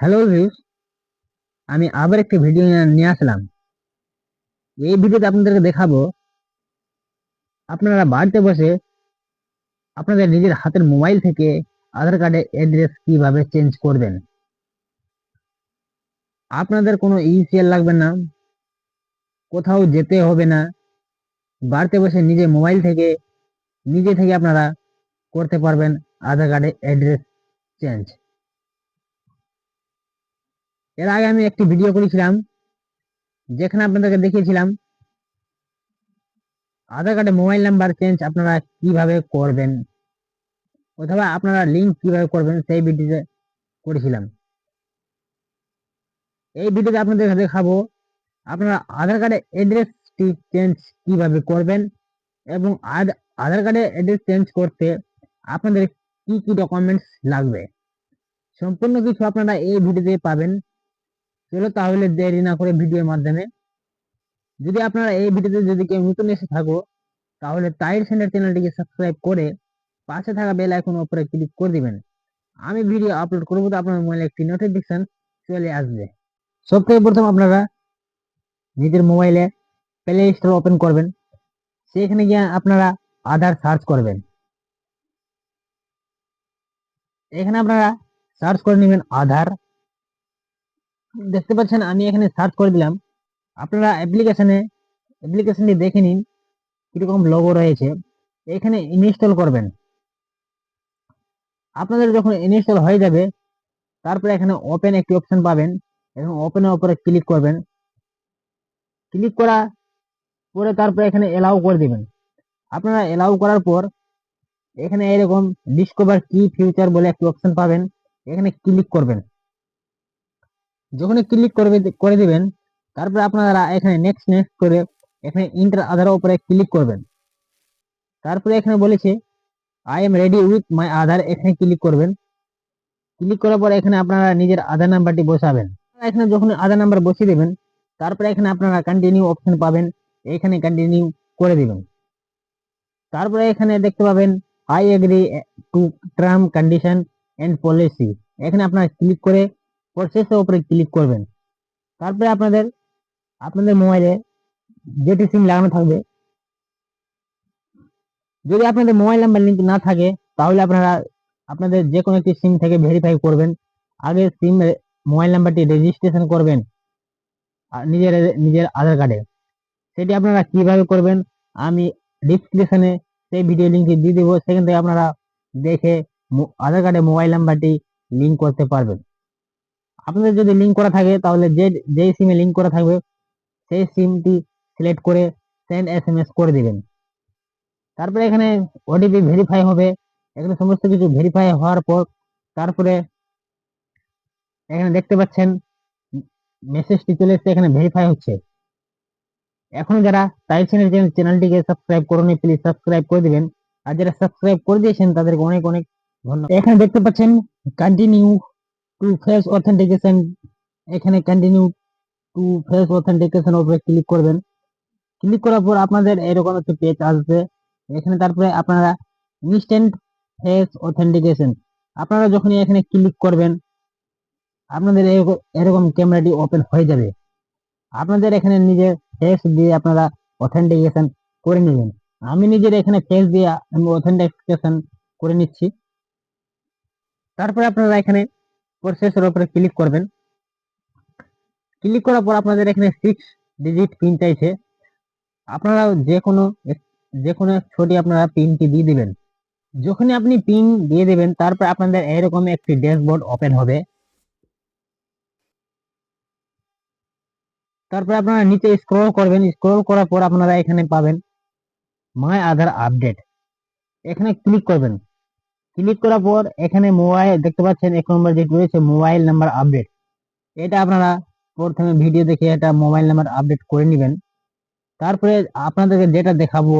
Hello views আমি আবার একটি ভিডিও নিয়ে- আসলাম। এই ভিডিওতে আপনাদেরকে দেখাবো, আপনারা বাড়িতে বসে আপনাদের নিজের হাতের মোবাইল থেকে আধার কার্ডের অ্যাড্রেস কীভাবে চেঞ্জ করবেন। আপনাদের কোনো ইসিএল লাগবে না, কোথাও যেতে হবে না, বাড়িতে বসে নিজে মোবাইল থেকে, নিজে থেকে আপনারা করতে পারবেন আধার কার্ডের অ্যাড্রেস চেঞ্জ এর আগে আমি একটি ভিডিও করেছিলাম, যেখানে আপনাদেরকে দেখিয়েছিলাম, আধার কার্ডে মোবাইল নাম্বার চেঞ্জ আপনারা কীভাবে করবেন, অথবা আপনারা লিঙ্ক কীভাবে করবেন, সেই ভিডিওতে করেছিলাম। এই ভিডিওতে আপনাদের দেখাবো, আপনারা আধার কার্ডে অ্যাড্রেসটি চেঞ্জ কীভাবে করবেন, এবং আধার কার্ডে অ্যাড্রেস চেঞ্জ করতে আপনাদের কি কি ডকুমেন্টস লাগবে। সম্পূর্ণ কিছু আপনারা এই ভিডিওতে পাবেন। চলো তাহলে দেরি না করে ভিডিওর মাধ্যমে। যদি আপনারা এই ভিডিওতে যদি কেউ নতুন এসে থাকো, তাহলে টাইর সেন্টার চ্যানেলটিকে সাবস্ক্রাইব করে পাশে থাকা বেল আইকন উপরে ক্লিক করে দিবেন। আমি ভিডিও আপলোড করব তো আপনার মোবাইলে একটি নোটিফিকেশন চলে আসবে। সবথেকে প্রথম আপনারা নিজের মোবাইলে প্লে স্টোর ওপেন করবেন। সেখানে গিয়ে আপনারা আধার সার্চ করবেন। এখানে আপনারা সার্চ করে নেবেন আধার দেখতে পাচ্ছেন, আমি এখানে সার্চ করে দিলাম। আপনারা অ্যাপ্লিকেশনে অ্যাপ্লিকেশনটি দেখে নিন, কীরকম লোগো রয়েছে। এখানে ইনস্টল করবেন। আপনাদের যখন ইনস্টল হয়ে যাবে, তারপরে এখানে ওপেন একটি অপশন পাবেন, এবং ওপেনের উপরে ক্লিক করবেন। ক্লিক করা পরে তারপরে এখানে এলাও করে দিবেন। আপনারা এলাও করার পর, এখানে এরকম ডিসকভার কি ফিউচার বলে একটি অপশন পাবেন। এখানে ক্লিক করবেন। যখনই ক্লিক করবে করে দিবেন, তারপরে আপনারা এখানে নেক্সট নেক্সট করে এখানে ইন্টার আধার উপরে ক্লিক করবেন। তারপরে এখানে বলেছে I am ready with my Aadhaar এখানে ক্লিক করবেন। ক্লিক করার পর এখানে আপনারা নিজের আধার নাম্বারটি বসাবেন। এখানে যখন আধার নাম্বার বসিয়ে দেবেন, তারপরে এখানে আপনারা কন্টিনিউ অপশন পাবেন, এখানে কন্টিনিউ করে দিবেন। তারপরে এখানে দেখতে পাবেন I agree to term condition and policy এখানে আপনারা ক্লিক করে প্রসেসের উপরে ক্লিক করবেন। তারপরে আপনাদের আপনাদের মোবাইলে যেটি সিম লাগানো থাকবে, যদি আপনাদের মোবাইল নাম্বার লিঙ্ক না থাকে, তাহলে আপনারা, আপনাদের যে কোনো একটি সিম থেকে ভেরিফাই করবেন। আগে সিম মোবাইল নাম্বারটি রেজিস্ট্রেশন করবেন নিজের নিজের আধার কার্ডে সেটি আপনারা কীভাবে করবেন, আমি ডিসক্রিপশনে সেই ভিডিও লিঙ্কটি দিয়ে দেবো। সেখান থেকে আপনারা দেখে, আধার কার্ডে মোবাইল নাম্বারটি লিঙ্ক করতে পারবেন। আপনাদের যদি লিঙ্ক করা থাকে, তাহলে যে যেই সিমে লিঙ্ক করা থাকবে, সেই সিমটি সিলেক্ট করে সেন্ড এস এম এস করে দিবেন। তারপরে এখানে ওটিপি ভেরিফাই হবে। এখানে সমস্ত কিছু ভেরিফাই হওয়ার পর, তারপরে এখানে দেখতে পাচ্ছেন মেসেজটি চলে এসেছে, এখানে ভেরিফাই হচ্ছে। এখন যারা চ্যানেল চ্যানেলটিকে সাবস্ক্রাইব করুন প্লিজ সাবস্ক্রাইব করে দিবেন। আর যারা সাবস্ক্রাইব করে দিয়েছেন, তাদেরকে অনেক অনেক ধন্যবাদ। এখানে দেখতে পাচ্ছেন কন্টিনিউ টু ফেস অথেন্টিকেশন এখানে কন্টিনিউ টু ফেস অথেন্টিকেশন উপরে ক্লিক করবেন। ক্লিক করার পর আপনাদের এরকম একটা পেজ আসবে। এখানে তারপরে আপনারা ইনস্ট্যান্ট ফেস অথেন্টিকেশন আপনারা যখনই এখানে ক্লিক করবেন, আপনাদের এরকম- ক্যামেরাটি ওপেন হয়ে যাবে। আপনাদের এখানে নিজের ফেস দিয়ে আপনারা অথেন্টিকেশন করে নেবেন। আমি নিজের এখানে ফেস দিয়ে আমি অথেন্টিকেশন করে নিচ্ছি। তারপরে আপনারা এখানে প্রসেসের উপরে ক্লিক করবেন। ক্লিক করার পর আপনাদের এখানে সিক্স ডিজিট পিন চাইছে। আপনারা যে কোনো যে কোনো ছটি আপনারা পিনটি দিয়ে দিবেন। যখনই আপনি পিন দিয়ে দেবেন, তারপর আপনাদের এরকম একটি ড্যাশবোর্ড ওপেন হবে। তারপর আপনারা নিচে স্ক্রল করবেন। স্ক্রল করার পর আপনারা এখানে পাবেন মাই আধার আপডেট এখানে ক্লিক করবেন। ক্লিক করার পর এখানে মোবাইল দেখতে পাচ্ছেন এক নম্বর যেটি রয়েছে মোবাইল নাম্বার আপডেট এটা আপনারা প্রথমে ভিডিও দেখে এটা মোবাইল নাম্বার আপডেট করে নেবেন। তারপরে আপনাদেরকে যেটা দেখাবো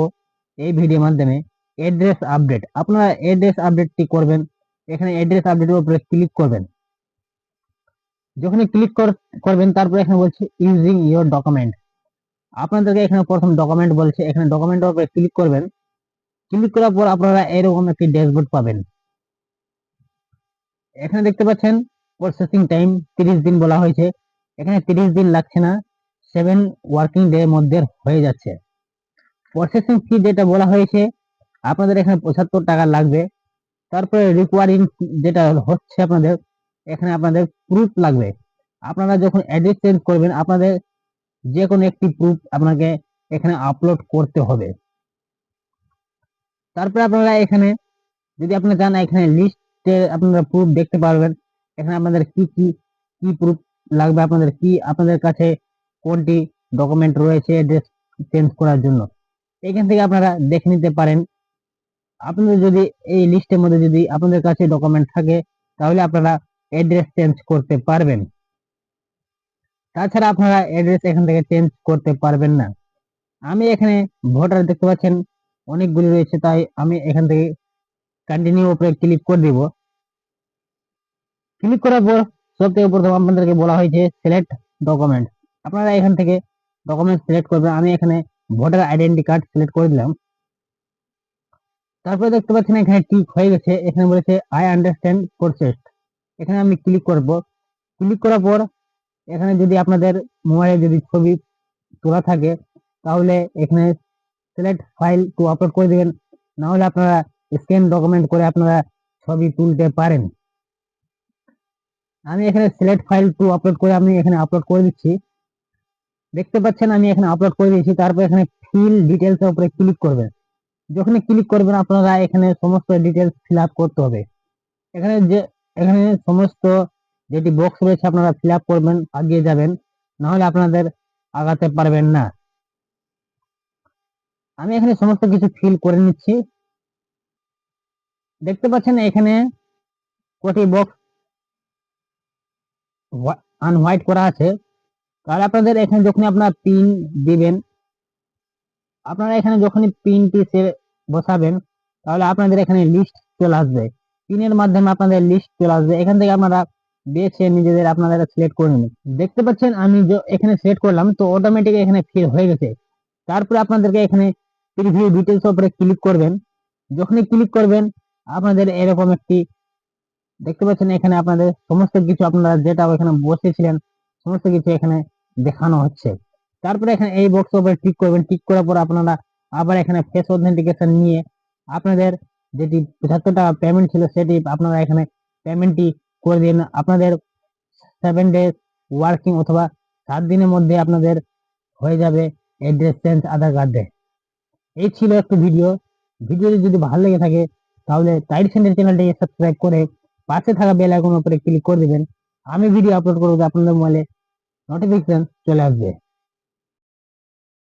এই ভিডিওর মাধ্যমে অ্যাড্রেস আপডেট আপনারা অ্যাড্রেস আপডেটটি করবেন, এখানে অ্যাড্রেস আপডেটের উপরে ক্লিক করবেন। যখনই ক্লিক করবেন, তারপরে এখানে বলছে ইউজিং ইওর ডকুমেন্ট আপনাদেরকে এখানে প্রথম ডকুমেন্ট বলছে, এখানে ডকুমেন্টের উপরে ক্লিক করবেন। ক্লিক করার পর আপনারা এরকম একটি ড্যাশবোর্ড পাবেন। এখানে দেখতে পাচ্ছেন প্রসেসিং টাইম তিরিশ দিন বলা হয়েছে। এখানে তিরিশ দিন লাগছে না সেভেন ওয়ার্কিং ডে মধ্যে হয়ে যাচ্ছে। প্রসেসিং ফি যেটা বলা হয়েছে, আপনাদের এখানে পঁচাত্তর টাকা লাগবে। তারপরে রিকোয়ারিং যেটা হচ্ছে আপনাদের, এখানে আপনাদের প্রুফ লাগবে। আপনারা যখন অ্যাড্রেস চেঞ্জ করবেন, আপনাদের যে কোনো একটি প্রুফ আপনাকে এখানে আপলোড করতে হবে। তারপরে আপনারা এখানে, যদি আপনারা চান, এখানে লিস্টে আপনারা প্রুফ দেখতে পারবেন। এখানে আপনাদের কি কি কি প্রুফ লাগবে, আপনাদের কি, আপনাদের কাছে কোনটি ডকুমেন্ট রয়েছে অ্যাড্রেস চেঞ্জ করার জন্য। এখান থেকে আপনারা দেখে নিতে পারেন। আপনাদের যদি এই লিস্টের মধ্যে যদি আপনাদের কাছে ডকুমেন্ট থাকে, তাহলে আপনারা অ্যাড্রেস চেঞ্জ করতে পারবেন। তাছাড়া আপনারা অ্যাড্রেস এখান থেকে চেঞ্জ করতে পারবেন না। আমি এখানে ভোটার দেখতে পাচ্ছেন। অনেকগুলি রয়েছে তাই আমি এখান থেকে কন্টিনিউ উপরে ক্লিক করে দিব। ক্লিক করার পর সব থেকে প্রথম আপনাদেরকে বলা হয়েছে সিলেক্ট ডকুমেন্ট আপনারা এখান থেকে ডকুমেন্ট সিলেক্ট করবেন। আমি এখানে ভোটার আইডেন্টি কার্ড সিলেক্ট করে দিলাম। তারপরে দেখতে পাচ্ছেন এখানে টিক হয়ে গেছে। এখানে বলেছে আই আন্ডারস্ট্যান্ড প্রসেস এখানে আমি ক্লিক করব। ক্লিক করার পর এখানে যদি আপনাদের মোবাইলে যদি ছবি তোলা থাকে, তাহলে এখানে সিলেক্ট ফাইল টু আপলোড করে দিবেন। না হলে আপনারা স্ক্যান ডকুমেন্ট করে আপনারা ছবি তুলতে পারেন। আমি এখানে সিলেক্ট ফাইল টু আপলোড করে আমি এখানে আপলোড করে দিচ্ছি। দেখতে পাচ্ছেন আমি এখানে আপলোড করে দিয়েছি, তারপর এখানে ফিল ডিটেলস এর উপরে ক্লিক করবেন। যখনই ক্লিক করবেন আপনারা এখানে সমস্ত ডিটেলস ফিল করতে হবে। এখানে যে, এখানে সমস্ত যেটি বক্স রয়েছে আপনারা ফিল করবেন আগিয়ে যাবেন। না হলে আপনাদের আগাতে পারবেন না। আমি এখানে সমস্ত কিছু ফিল করে নিচ্ছি। দেখতে পাচ্ছেন এখানে কটি বক্স আনহোয়াইট করা আছে। তাহলে আপনাদের এখানে যখন আপনারা পিন দিবেন, আপনারা এখানে যখনই পিনটি সে বসাবেন, তাহলে আপনাদের এখানে লিস্ট চলে আসবে। পিনের মাধ্যমে আপনাদের লিস্ট চলে আসবে। এখান থেকে আপনারা বেছে নিজেদের আপনারা সিলেক্ট করে নেবেন দেখতে পাচ্ছেন আমি এখানে সিলেক্ট করলাম, তো অটোমেটিক এখানে ফিল হয়ে গেছে। তারপরে আপনাদেরকে এখানে প্রিভিউ ডিটেলস উপরে ক্লিক করবেন। যখনই ক্লিক করবেন, আপনাদের এরকম একটি দেখতে পাচ্ছেন এখানে আপনাদের সমস্ত কিছু আপনারা যেটা এখানে বসেছিলেন, সমস্ত কিছু এখানে দেখানো হচ্ছে। তারপরে এখানে এই বক্স উপরে ক্লিক করবেন। ক্লিক করার পর আপনারা আবার এখানে ফেস অথেন্টিকেশন নিয়ে আপনাদের যেটি পঁচাত্তর টাকা পেমেন্ট ছিল সেটি আপনারা এখানে পেমেন্টটি করে দিন। আপনাদের সেভেন ডেজ ওয়ার্কিং অথবা সাত দিনের মধ্যে আপনাদের হয়ে যাবে অ্যাড্রেস চেঞ্জ আধার কার্ডে এই ছিল একটু ভিডিও ভিডিওটি যদি ভালো লেগে থাকে, তাহলে টাইট সেন্টার চ্যানেলটি সাবস্ক্রাইব করে পাশে থাকা বেল আইকন উপরে ক্লিক করে দেবেন। আমি ভিডিও আপলোড করব আপনাদের মোবাইলে নোটিফিকেশন চলে আসবে।